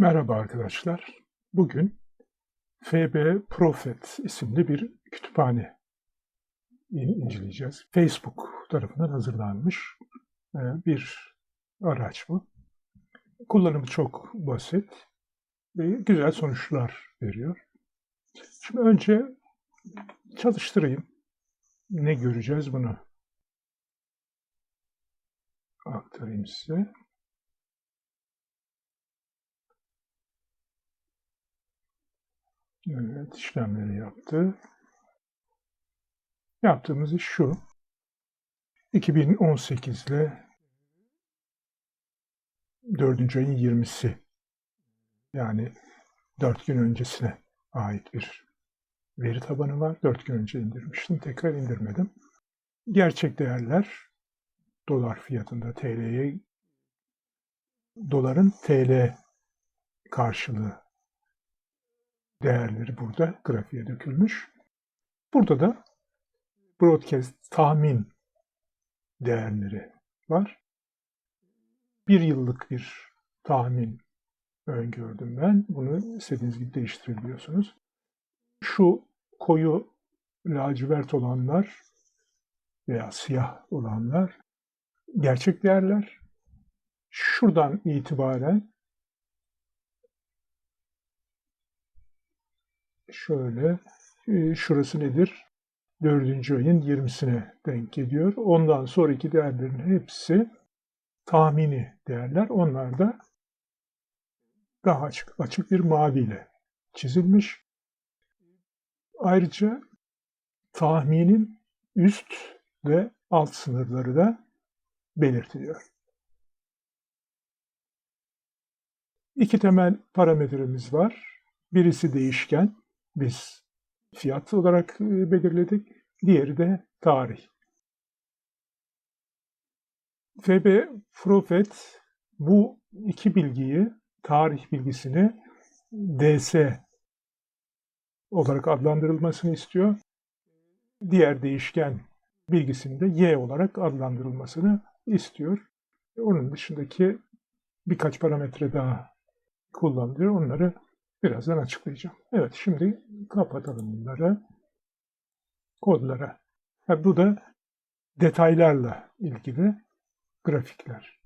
Merhaba arkadaşlar. Bugün FB Prophet isimli bir kütüphane in- inceleyeceğiz. Facebook tarafından hazırlanmış e, bir araç bu. Kullanımı çok basit ve güzel sonuçlar veriyor. Şimdi önce çalıştırayım. Ne göreceğiz bunu aktarayım size. Evet, işlemleri yaptı. Yaptığımız iş şu. 2018 ile 4. ayın 20'si yani 4 gün öncesine ait bir veri tabanı var. 4 gün önce indirmiştim. Tekrar indirmedim. Gerçek değerler dolar fiyatında TL'ye doların TL karşılığı değerleri burada grafiğe dökülmüş. Burada da broadcast tahmin değerleri var. Bir yıllık bir tahmin öngördüm ben. Bunu istediğiniz gibi değiştirebiliyorsunuz. Şu koyu lacivert olanlar veya siyah olanlar gerçek değerler. Şuradan itibaren şöyle e, şurası nedir? Dördüncü ayın 20'sine denk geliyor. Ondan sonraki değerlerin hepsi tahmini değerler. Onlar da daha açık, açık bir maviyle çizilmiş. Ayrıca tahminin üst ve alt sınırları da belirtiliyor. İki temel parametremiz var. Birisi değişken, biz fiyat olarak e, belirledik. Diğeri de tarih. FB Profet bu iki bilgiyi, tarih bilgisini DS olarak adlandırılmasını istiyor. Diğer değişken bilgisini de Y olarak adlandırılmasını istiyor. Onun dışındaki birkaç parametre daha kullanılıyor. Onları Birazdan açıklayacağım. Evet şimdi kapatalım bunları. Kodlara. Ha, bu da detaylarla ilgili grafikler.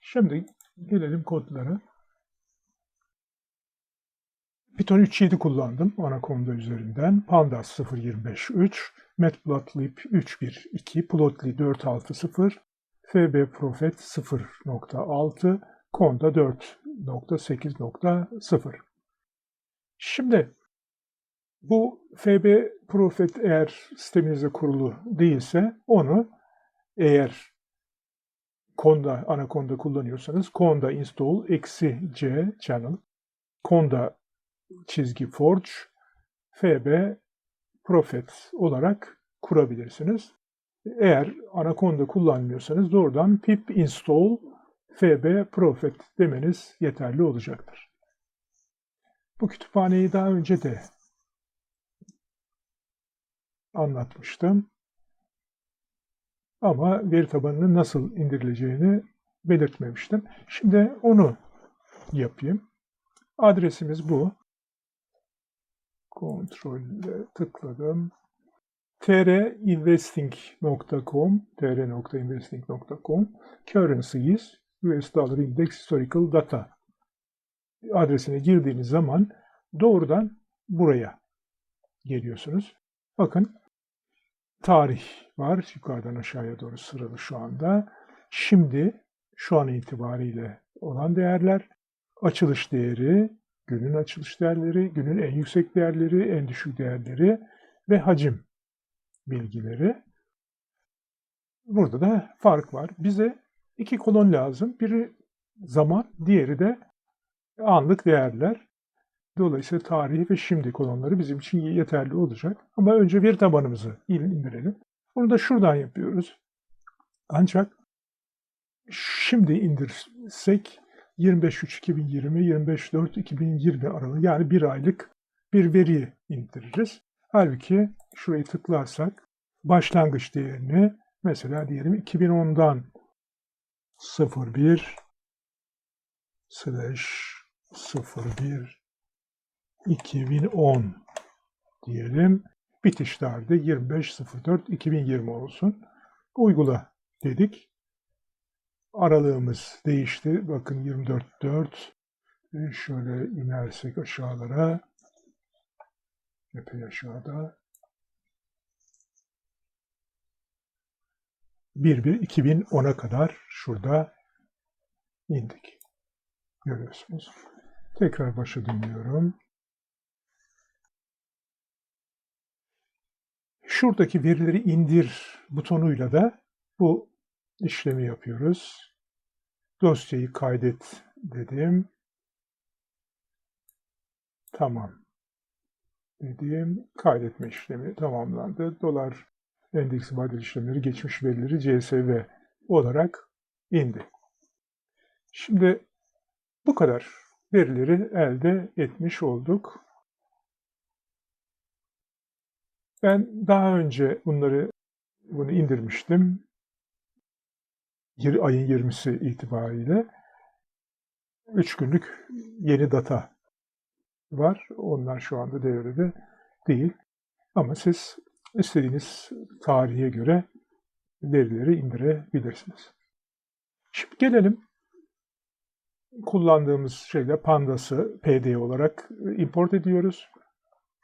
Şimdi gelelim kodlara. Python 3.7 kullandım Anaconda üzerinden. Pandas 0.25.3, Matplotlib 3.1.2, Plotly 4.6.0, FB Prophet 0.6, Konda 4.8.0. Şimdi bu FB Prophet eğer sisteminizde kurulu değilse onu eğer Conda, Anaconda kullanıyorsanız Conda install eksi C channel Conda çizgi forge FB Prophet olarak kurabilirsiniz. Eğer Anaconda kullanmıyorsanız doğrudan pip install FB Prophet demeniz yeterli olacaktır. Bu kütüphaneyi daha önce de anlatmıştım. Ama veri tabanının nasıl indirileceğini belirtmemiştim. Şimdi onu yapayım. Adresimiz bu. Kontrolle tıkladım. trinvesting.com tr.investing.com currencies US Dollar Index Historical Data adresine girdiğiniz zaman doğrudan buraya geliyorsunuz. Bakın tarih var. Yukarıdan aşağıya doğru sıralı şu anda. Şimdi şu an itibariyle olan değerler açılış değeri, günün açılış değerleri, günün en yüksek değerleri, en düşük değerleri ve hacim bilgileri. Burada da fark var. Bize iki kolon lazım. Biri zaman, diğeri de anlık değerler. Dolayısıyla tarihi ve şimdi kolonları bizim için yeterli olacak. Ama önce veri tabanımızı indirelim. Bunu da şuradan yapıyoruz. Ancak şimdi indirsek 25.3.2020, 25.4.2020 aralığı yani bir aylık bir veri indiririz. Halbuki şurayı tıklarsak başlangıç değerini mesela diyelim 2010'dan 01 slash 01 2010 diyelim. Bitiş tarihi de 25.04.2020 olsun. Uygula dedik. Aralığımız değişti. Bakın 24.4 Ve şöyle inersek aşağılara epey aşağıda 1-1-2010'a kadar şurada indik. Görüyorsunuz. Tekrar başa dönüyorum. Şuradaki verileri indir butonuyla da bu işlemi yapıyoruz. Dosyayı kaydet dedim. Tamam dedim. Kaydetme işlemi tamamlandı. Dolar endeksi vadeli işlemleri geçmiş verileri CSV olarak indi. Şimdi bu kadar verileri elde etmiş olduk. Ben daha önce bunları bunu indirmiştim. Ayın 20'si itibariyle 3 günlük yeni data var. Onlar şu anda devrede değil. Ama siz istediğiniz tarihe göre verileri indirebilirsiniz. Şimdi gelelim kullandığımız şeyle Pandas'ı PD olarak import ediyoruz.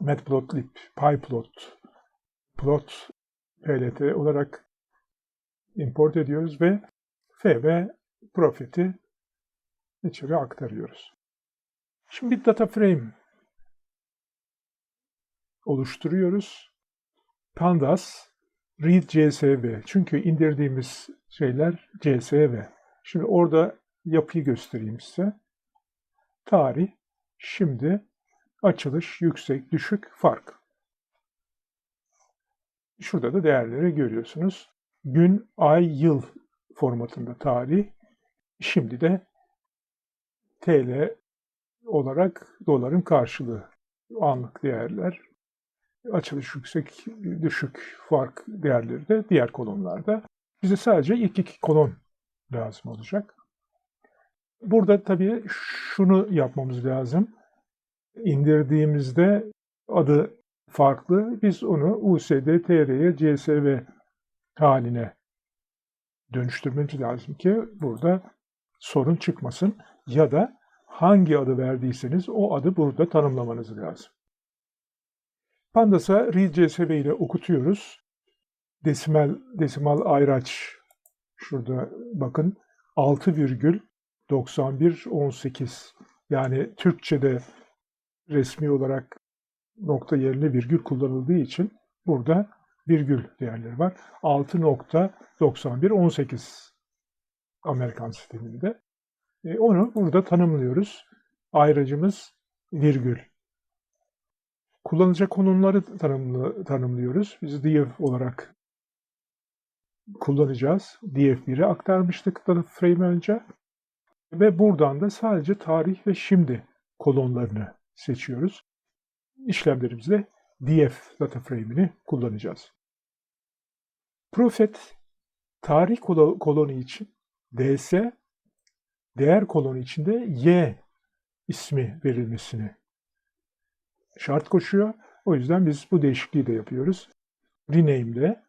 Matplotlib, PyPlot, Plot, PLT olarak import ediyoruz ve FB Profit'i içeri aktarıyoruz. Şimdi bir data frame oluşturuyoruz. Pandas read CSV. Çünkü indirdiğimiz şeyler CSV. Şimdi orada yapıyı göstereyim size. Tarih, şimdi, açılış, yüksek, düşük, fark. Şurada da değerleri görüyorsunuz. Gün, ay, yıl formatında tarih. Şimdi de TL olarak doların karşılığı. Anlık değerler. Açılış yüksek, düşük, fark değerleri de diğer kolonlarda. Bize sadece ilk iki kolon lazım olacak. Burada tabii şunu yapmamız lazım. İndirdiğimizde adı farklı. Biz onu USD, TR'ye, CSV haline dönüştürmemiz lazım ki burada sorun çıkmasın. Ya da hangi adı verdiyseniz o adı burada tanımlamanız lazım. Pandas'a read CSV ile okutuyoruz. Desimal, desimal ayraç şurada bakın 6,9118 yani Türkçe'de resmi olarak nokta yerine virgül kullanıldığı için burada virgül değerleri var. 6.9118 Amerikan sisteminde. E, onu burada tanımlıyoruz. Ayrıcımız virgül. Kullanıcı konumları tanımlı, tanımlıyoruz. Biz df olarak kullanacağız. df1'e aktarmıştık data frame önce. Ve buradan da sadece tarih ve şimdi kolonlarını seçiyoruz. İşlemlerimizde df data frame'ini kullanacağız. Profet tarih kolonu için ds değer kolonu içinde y ismi verilmesini şart koşuyor. O yüzden biz bu değişikliği de yapıyoruz. Rename'de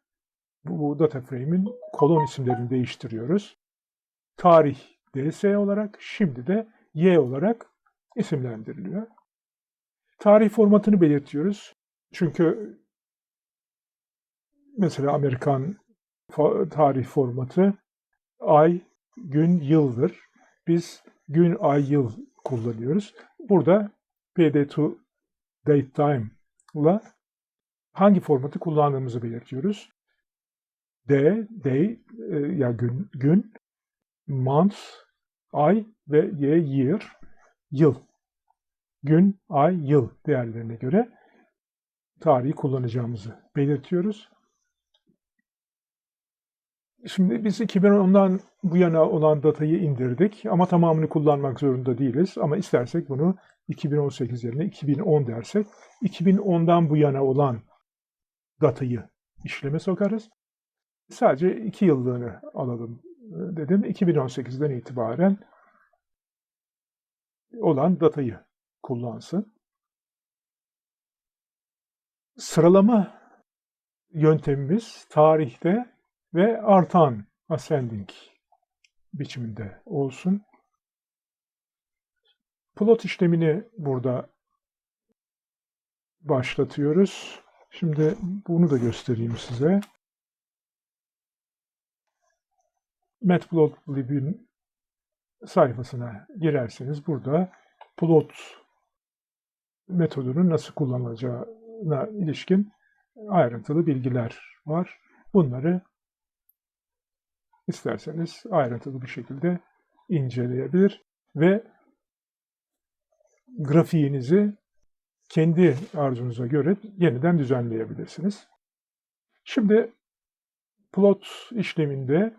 bu, bu data frame'in kolon isimlerini değiştiriyoruz. Tarih ds olarak, şimdi de y olarak isimlendiriliyor. Tarih formatını belirtiyoruz. Çünkü mesela Amerikan tarih formatı ay, gün, yıldır. Biz gün, ay, yıl kullanıyoruz. Burada PD2 datetime ile hangi formatı kullandığımızı belirtiyoruz. D, day, e, ya gün, gün, month, ay ve y, year, yıl. Gün, ay, yıl değerlerine göre tarihi kullanacağımızı belirtiyoruz. Şimdi biz 2010'dan bu yana olan datayı indirdik ama tamamını kullanmak zorunda değiliz. Ama istersek bunu 2018 yerine 2010 dersek 2010'dan bu yana olan datayı işleme sokarız. Sadece 2 yıllığını alalım dedim. 2018'den itibaren olan datayı kullansın. Sıralama yöntemimiz tarihte ve artan ascending biçiminde olsun. Plot işlemini burada başlatıyoruz. Şimdi bunu da göstereyim size. Matplotlib'in sayfasına girerseniz burada plot metodunun nasıl kullanılacağına ilişkin ayrıntılı bilgiler var. Bunları isterseniz ayrıntılı bir şekilde inceleyebilir ve grafiğinizi kendi arzunuza göre yeniden düzenleyebilirsiniz. Şimdi plot işleminde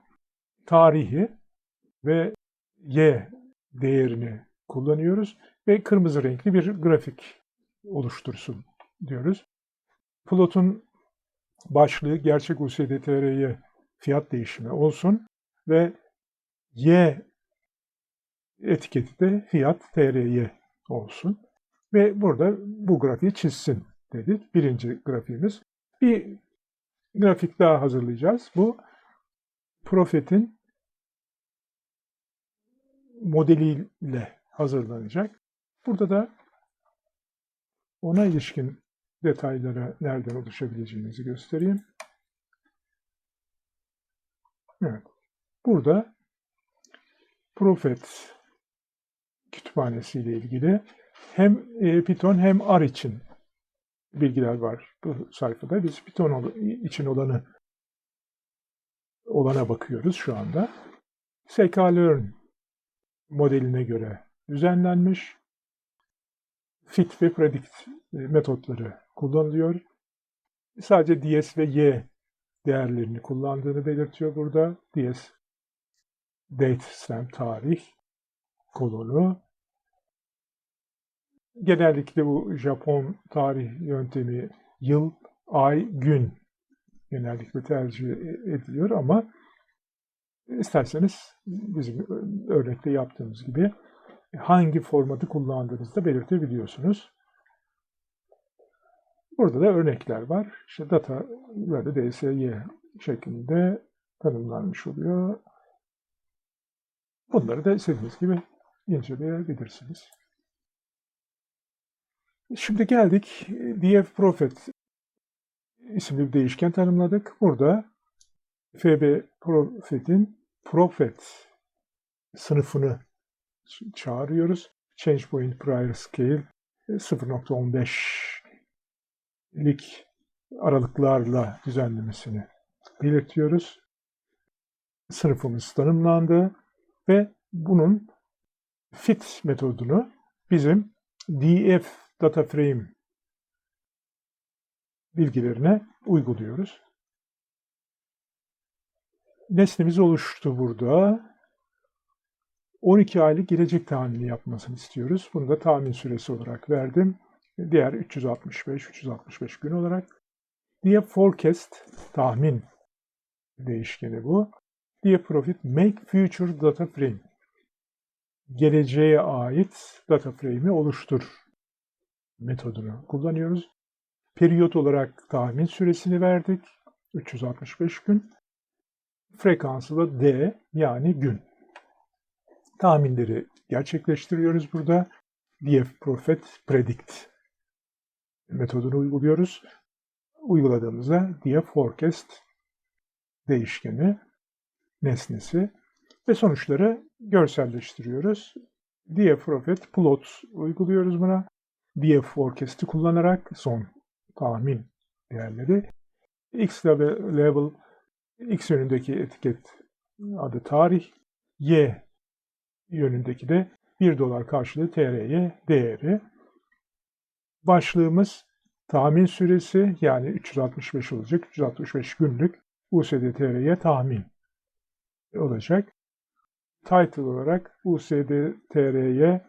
tarihi ve y değerini kullanıyoruz ve kırmızı renkli bir grafik oluştursun diyoruz. Plotun başlığı gerçek USDTR'ye fiyat değişimi olsun ve y etiketi de fiyat TRY olsun. Ve burada bu grafiği çizsin dedik. Birinci grafiğimiz. Bir grafik daha hazırlayacağız. Bu Profet'in modeliyle hazırlanacak. Burada da ona ilişkin detaylara nereden ulaşabileceğinizi göstereyim. Evet. Burada Profet kütüphanesiyle ilgili hem e, Python hem R için bilgiler var bu sayfada. Biz Python için olanı olana bakıyoruz şu anda. sklearn modeline göre düzenlenmiş. Fit ve predict e, metotları kullanılıyor. Sadece ds ve y değerlerini kullandığını belirtiyor burada. ds date stamp tarih kolonu genellikle bu Japon tarih yöntemi yıl, ay, gün genellikle tercih ediliyor ama isterseniz bizim örnekte yaptığımız gibi hangi formatı kullandığınızı da belirtebiliyorsunuz. Burada da örnekler var. İşte data böyle DSY şeklinde tanımlanmış oluyor. Bunları da istediğiniz gibi inceleyebilirsiniz. Şimdi geldik df profit isimli bir değişken tanımladık. Burada fb profit'in profit sınıfını çağırıyoruz. Change point prior scale 0.15'lik aralıklarla düzenlemesini belirtiyoruz. Sınıfımız tanımlandı ve bunun fit metodunu bizim df data frame bilgilerine uyguluyoruz. Nesnemiz oluştu burada. 12 aylık gelecek tahmini yapmasını istiyoruz. Bunu da tahmin süresi olarak verdim. Diğer 365, 365 gün olarak. Diye forecast tahmin değişkeni bu. Diye profit make future data frame. Geleceğe ait data frame'i oluştur metodunu kullanıyoruz. Periyot olarak tahmin süresini verdik. 365 gün. Frekansı da D yani gün. Tahminleri gerçekleştiriyoruz burada. DF Prophet Predict metodunu uyguluyoruz. Uyguladığımızda DF Forecast değişkeni, nesnesi ve sonuçları görselleştiriyoruz. DF Prophet Plot uyguluyoruz buna. BF forecast'i kullanarak son tahmin değerleri X level X yönündeki etiket adı tarih, Y yönündeki de 1 dolar karşılığı TRY değeri. Başlığımız tahmin süresi yani 365 olacak. 365 günlük USD TRY tahmin olacak. Title olarak USD TRY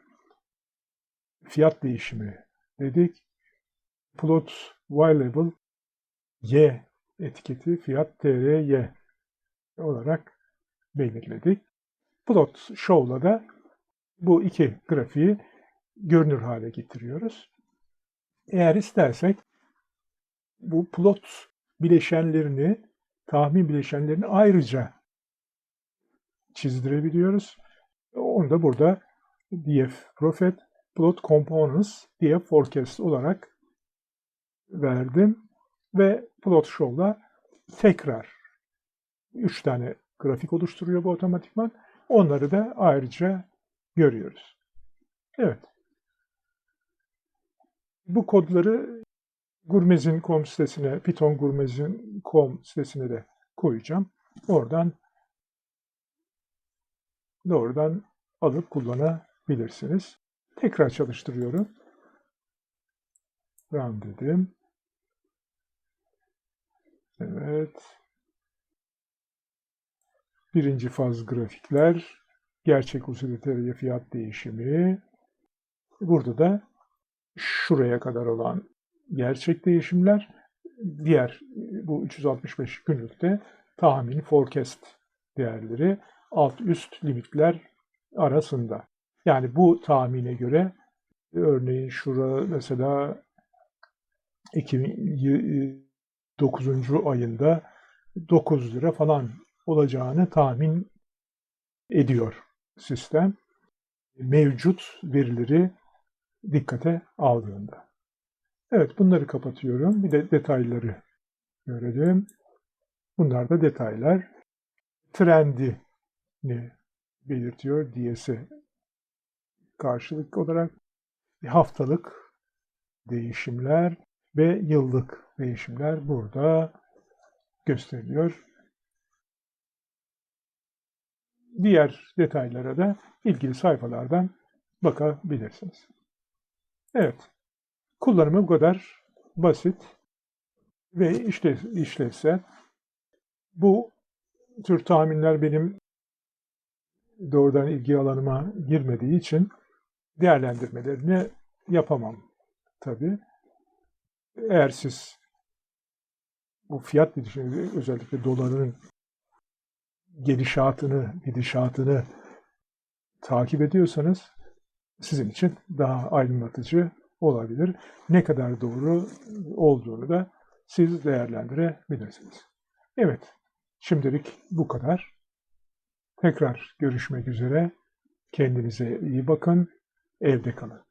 fiyat değişimi dedik. Plot y label y etiketi fiyat tr y olarak belirledik. Plot show'la da bu iki grafiği görünür hale getiriyoruz. Eğer istersek bu plot bileşenlerini, tahmin bileşenlerini ayrıca çizdirebiliyoruz. Onu da burada df profit plot components df forecast olarak verdim ve plot show'la tekrar 3 tane grafik oluşturuyor bu otomatikman. Onları da ayrıca görüyoruz. Evet. Bu kodları Gurmez'in.com sitesine, Python Gurmez'in.com sitesine de koyacağım. Oradan doğrudan alıp kullanabilirsiniz. Tekrar çalıştırıyorum. Run dedim. Evet. Birinci faz grafikler, gerçek utilitariye fiyat değişimi. Burada da şuraya kadar olan gerçek değişimler, diğer bu 365 günlükte tahmin forecast değerleri alt üst limitler arasında. Yani bu tahmine göre örneğin şura mesela 2009. ayında 9 lira falan olacağını tahmin ediyor sistem. Mevcut verileri dikkate aldığında. Evet bunları kapatıyorum. Bir de detayları görelim. Bunlar da detaylar. Trendini belirtiyor DS'e karşılık olarak haftalık değişimler ve yıllık değişimler burada gösteriliyor. Diğer detaylara da ilgili sayfalardan bakabilirsiniz. Evet, kullanımı bu kadar basit ve işte işlevsel. Bu tür tahminler benim doğrudan ilgi alanıma girmediği için değerlendirmelerini yapamam tabii. Eğer siz bu fiyat gidişini özellikle doların gelişatını, gidişatını takip ediyorsanız sizin için daha aydınlatıcı olabilir. Ne kadar doğru olduğunu da siz değerlendirebilirsiniz. Evet, şimdilik bu kadar. Tekrar görüşmek üzere. Kendinize iyi bakın. Evde kalın.